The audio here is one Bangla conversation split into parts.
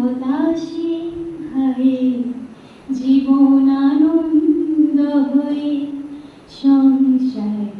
হতাশে ভাবে জীবন আনন্দ হয়ে সংসার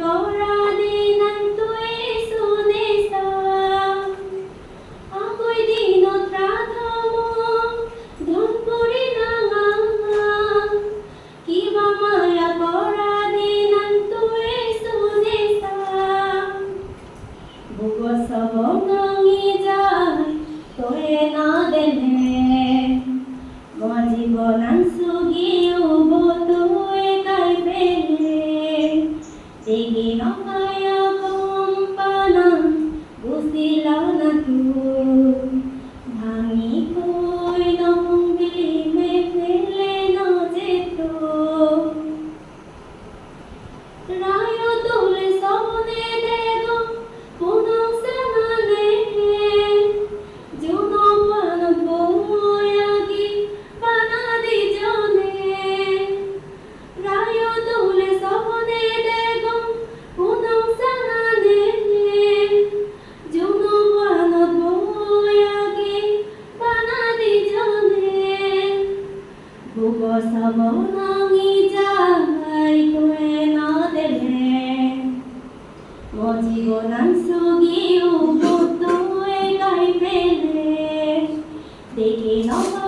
Oh. জীবন সুগিও তো একাই পেলে দেখে নবা